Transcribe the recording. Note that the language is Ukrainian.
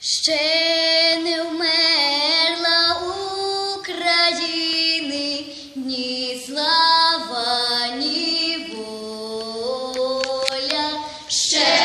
Ще не вмерла України ні слава, ні воля. Ще